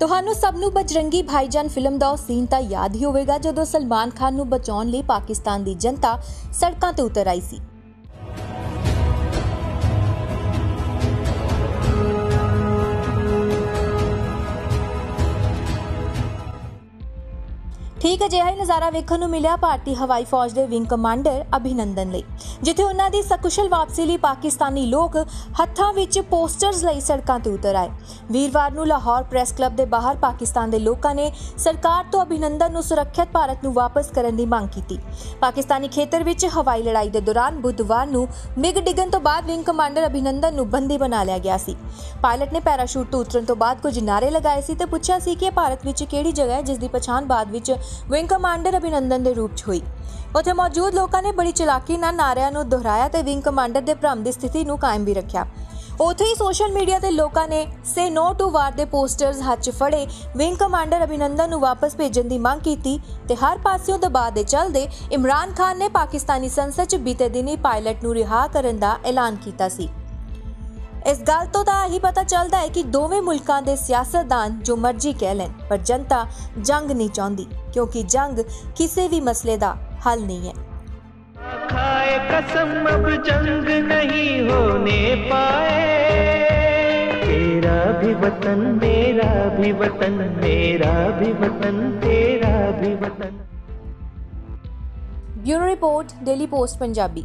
ਤੁਹਾਨੂੰ ਸਭ ਨੂੰ ਬਜਰੰਗੀ ਭਾਈਜਾਨ ਫਿਲਮ ਦਾ ਉਹ ਸੀਨ ਤਾਂ ਯਾਦ ਹੀ ਹੋਵੇਗਾ ਜਦੋਂ ਸਲਮਾਨ ਖਾਨ ਨੂੰ ਬਚਾਉਣ ਲਈ ਪਾਕਿਸਤਾਨ ਦੀ ਜਨਤਾ ਸੜਕਾਂ ਤੇ ਉਤਰ ਆਈ ਸੀ। ਠੀਕ ਅਜਿਹਾ ਹੀ ਨਜ਼ਾਰਾ ਵੇਖਣ ਨੂੰ ਮਿਲਿਆ ਭਾਰਤੀ ਹਵਾਈ ਫੌਜ ਦੇ ਵਿੰਗ ਕਮਾਂਡਰ ਅਭਿਨੰਦਨ ਲਈ, ਜਿੱਥੇ ਉਹਨਾਂ ਦੀ ਸਕੁਸ਼ਲ ਵਾਪਸੀ ਲਈ ਪਾਕਿਸਤਾਨੀ ਲੋਕ ਹੱਥਾਂ ਵਿੱਚ ਪੋਸਟਰਸ ਲਈ ਸੜਕਾਂ ਤੇ ਉਤਰ ਆਏ। ਵੀਰਵਾਰ ਨੂੰ ਲਾਹੌਰ ਪ੍ਰੈਸ ਕਲੱਬ ਦੇ ਬਾਹਰ ਪਾਕਿਸਤਾਨ ਦੇ ਲੋਕਾਂ ਨੇ ਸਰਕਾਰ ਤੋਂ ਅਭਿਨੰਦਨ ਨੂੰ ਸੁਰੱਖਿਅਤ ਭਾਰਤ ਨੂੰ ਵਾਪਸ ਕਰਨ ਦੀ ਮੰਗ ਕੀਤੀ। ਪਾਕਿਸਤਾਨੀ ਖੇਤਰ ਵਿੱਚ ਹਵਾਈ ਲੜਾਈ ਦੇ ਦੌਰਾਨ ਬੁੱਧਵਾਰ ਨੂੰ ਮਿਗ ਡਿੱਗਣ ਤੋਂ ਬਾਅਦ ਵਿੰਗ ਕਮਾਂਡਰ ਅਭਿਨੰਦਨ ਨੂੰ ਬੰਦੀ ਬਣਾ ਲਿਆ ਗਿਆ ਸੀ। ਪਾਇਲਟ ਨੇ ਪੈਰਾਸ਼ੂਟ ਤੋਂ ਉਤਰਨ ਤੋਂ ਬਾਅਦ ਕੁਝ ਨਾਰੇ ਲਗਾਏ ਸੀ ਤੇ ਪੁੱਛਿਆ ਸੀ ਕਿ ਭਾਰਤ ਵਿੱਚ ਕਿਹੜੀ ਜਗ੍ਹਾ ਹੈ ਜਿਸ ਦੀ ਪਛਾਣ ਬਾਅਦ ਵਿੱਚ ਵਿੰਗ ਕਮਾਂਡਰ ਅਭਿਨੰਦਨ ਦੇ ਰੂਪ 'ਚ ਹੋਈ। ਉੱਥੇ ਮੌਜੂਦ ਲੋਕਾਂ ਨੇ ਬੜੀ ਚਲਾਕੀ ਨਾਲ ਨਾਰਿਆਂ ਨੂੰ ਦੁਹਰਾਇਆ ਤੇ ਵਿੰਗ ਕਮਾਂਡਰ ਦੇ ਭ੍ਰਮ ਦੀ ਸਥਿਤੀ ਨੂੰ ਕਾਇਮ ਵੀ ਰੱਖਿਆ। ਉੱਥੇ ਹੀ ਸੋਸ਼ਲ ਮੀਡੀਆ ਤੇ ਲੋਕਾਂ ਨੇ ਸੇ ਨੋ ਟੂ ਵਾਰ ਦੇ ਪੋਸਟਰਸ ਹੱਥ 'ਚ ਫੜੇ। ਵਿੰਗ ਕਮਾਂਡਰ ਅਭਿਨੰਦਨ ਨੂੰ ਵਾਪਸ ਭੇਜਣ ਦੀ ਮੰਗ ਕੀਤੀ ਤੇ ਹਰ ਪਾਸਿਓਂ ਦਬਾਅ ਦੇ ਚੱਲਦੇ ਇਮਰਾਨ ਖਾਨ ਨੇ ਪਾਕਿਸਤਾਨੀ ਸੰਸਦ 'ਚ ਬੀਤੇ ਦਿਨੀ ਪਾਇਲਟ ਨੂੰ ਰਿਹਾ ਕਰਨ ਦਾ ਐਲਾਨ ਕੀਤਾ ਸੀ। ਇਸ ਗੱਲ ਤੋਂ ਤਾਂ ਇਹੀ ਪਤਾ ਚੱਲਦਾ ਹੈ ਕਿ ਦੋਵੇਂ ਮੁਲਕਾਂ ਦੇ ਸਿਆਸਤਦਾਨ ਜੋ ਮਰਜ਼ੀ ਕਹਿ ਲੈਣ ਪਰ ਜਨਤਾ ਜੰਗ ਨਹੀਂ ਚਾਹੁੰਦੀ ਕਿਉਂਕਿ ਜੰਗ ਕਿਸੇ ਵੀ ਮਸਲੇ ਦਾ ਹੱਲ ਨਹੀਂ ਹੈ। Bureau report daily post Punjabi.